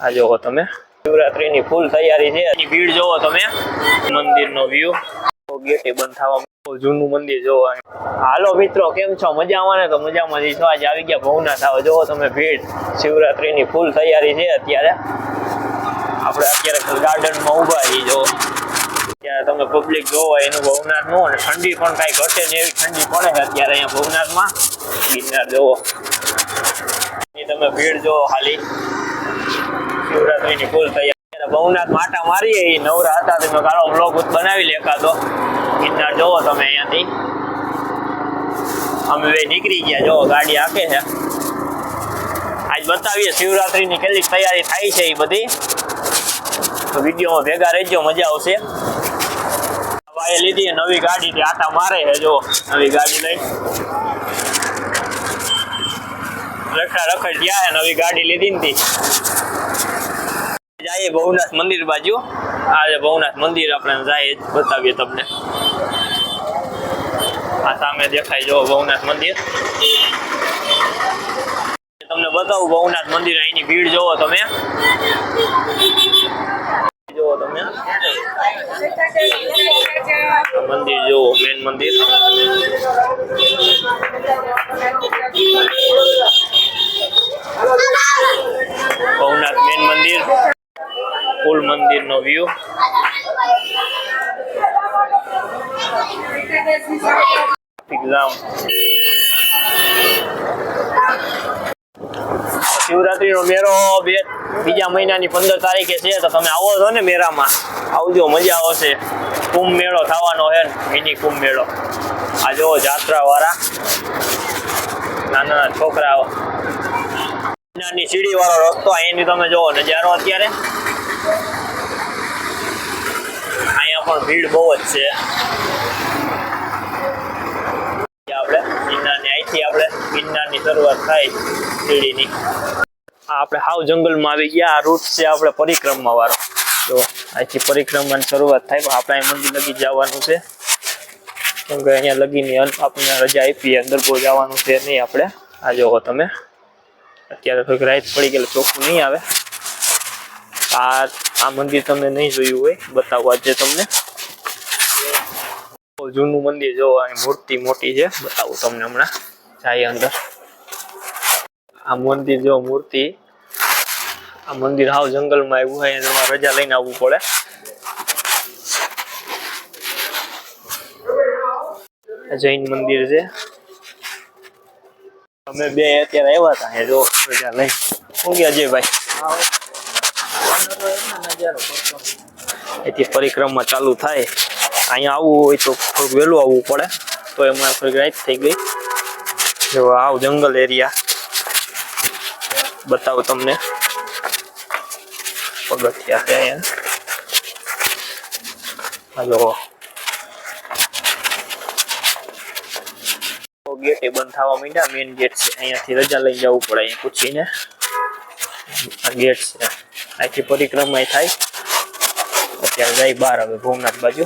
આ જોવો તમે. શિવરાત્રીની ફૂલ તૈયારી છે. એની ભીડ જોવો તમે. મંદિરનો વ્યૂ ગેટે બંધ થવા જૂનું મંદિર જોવો હાલો મિત્રો, કેમ છો? મજામાં ને? તો મજામાં જઈશો આજે આવી ગયા ભવનાથ આવો જોવો તમે ભીડ. શિવરાત્રીની ફૂલ તૈયારી છે અત્યારે. આપણે અત્યારે ગાર્ડનમાં ઊભા છીએ જો ત્યાં તમે પબ્લિક જોવો, એનું ભવનાથનું. અને ઠંડી પણ કાંઈ ઘટે ને એવી ઠંડી પડે છે અત્યારે અહીંયા ભવનાથમાં. ગિરનાર, જોવો. તમે ભીડ જોવો ખાલી. શિવરાત્રીની ફૂલ તૈયાર. ભવનાથ માટા મારીએ એ નવરા હતા તમે કાળો બ્લોગ બનાવી લે એકાદો. ગિરનાર જોવો તમે અહીંયાથી. અમે બે નીકળી ગયા, જોવો, ગાડી હાકે છે. આજ બતાવીએ, શિવરાત્રીની કેટલી તૈયારી થાય છે એ બધી. તો વિડીયોમાં ભેગા રહેજો, મજા આવશે. ભાઈ લીધી, નવી ગાડી આટા મારે છે જો નવી ગાડી લઈ. રખડા રખડ ગયા નવી ગાડી લીધી ને જઈએ ભવનાથ મંદિર બાજુ. આજે ભવનાથ મંદિર આપણે જાય બતાવીએ તમને. આ સામે દેખાય જો ભવનાથ મંદિર. તમને બતાવું ભવનાથ મંદિર અહીંની ભીડ જોવો તમે. જોવો તમે. મંદિર જોવો મેન મંદિર. ફૂલ મંદિરનો વ્યૂ એક્ઝામ શિવરાત્રીનો મેળો બે, બીજા મહિનાની પંદર તારીખે છે, તો તમે આવો છો ને મેળામાં? આવજો, મજા આવશે. કુંભ મેળો થવાનો છે મિની કુંભ મેળો. આ જો જાત્રા વાળા નાના નાના છોકરાઓ. નાની સીડી વાળો રસ્તો અહીંની તમે જોવો નજારો અત્યારે અહીંયા પણ ભીડ બહુ જ છે. આપણે ગિરનારની અહીંથી આપણે ગિરનારની શરૂઆત થાય સીડીની. આપણે હાવ જંગલમાં આવી ગયા. આ રૂટ છે આપણે પરિક્રમા વાળો. તો અહીંથી પરિક્રમાની શરૂઆત થાય. પણ આપણે અહીં મંદિર લગી જવાનું છે. કેમ કે અહીંયા લગીને આપણને રજા આપી, અંદર બહુ જવાનું છે નહીં આપણે. આ જોવો તમે. અત્યારે થોડીક રાઈત પડી ગયેલું, ચોખ્ખું નહીં આવે. આ આ મંદિર તમે નહીં જોયું હોય, બતાવવા છે તમને. જૂનું મંદિર જોવો અહીં મૂર્તિ મોટી છે, બતાવું તમને હમણાં. જાય અંદર. આ મંદિર જો, મૂર્તિ. આ મંદિર હાવ જંગલમાં આવ્યું હોય એમાં રજા લઈને આવવું પડે. જૈન મંદિર છે. અમે બે અત્યારે આવ્યા હતા જો, રજા લઈ શું ગયા અજયભાઈ? એથી પરિક્રમા ચાલુ થાય. અહીંયા આવવું હોય તો થોડુંક વહેલું આવવું પડે. તો એમાં થોડીક રાત થઈ ગઈ. જો આવ જંગલ એરિયા. બતાવો તમને. પગથિયા છે અહીંયા. હલો ગેટ બંધ થવા માંડ્યા. મેઇન ગેટ છે. અહીંયાથી રજા લઈને જવું પડે. અહીંયા પૂછીને. ગેટ છે. અહીંથી પરિક્રમા થાય. અત્યારે જાય બહાર હવે ભોમનાથ બાજુ.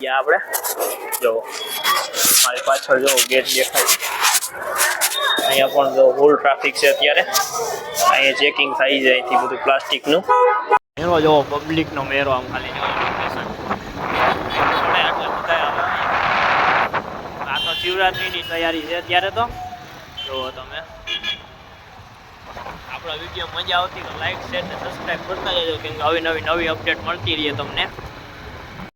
ત્યાં આપણે, જો, મારી પાછળ જો ગેટ દેખાય. અહીંયા પણ જો હોલ ટ્રાફિક છે અત્યારે. અહીંયા ચેકિંગ થઈ જાય અહીંથી બધું પ્લાસ્ટિકનું. મેરો જો પબ્લિકનો મેરો આમ ખાલી જો. આ તો શિવરાત્રિની તૈયારી છે અત્યારે તો. જુઓ તમે. આપણા વીડિયો મજા આવતી તો લાઈક શેર ને સબસ્ક્રાઈબ કરતા જજો. કેમ કે આવી નવી નવી અપડેટ મળતી રહે તમને.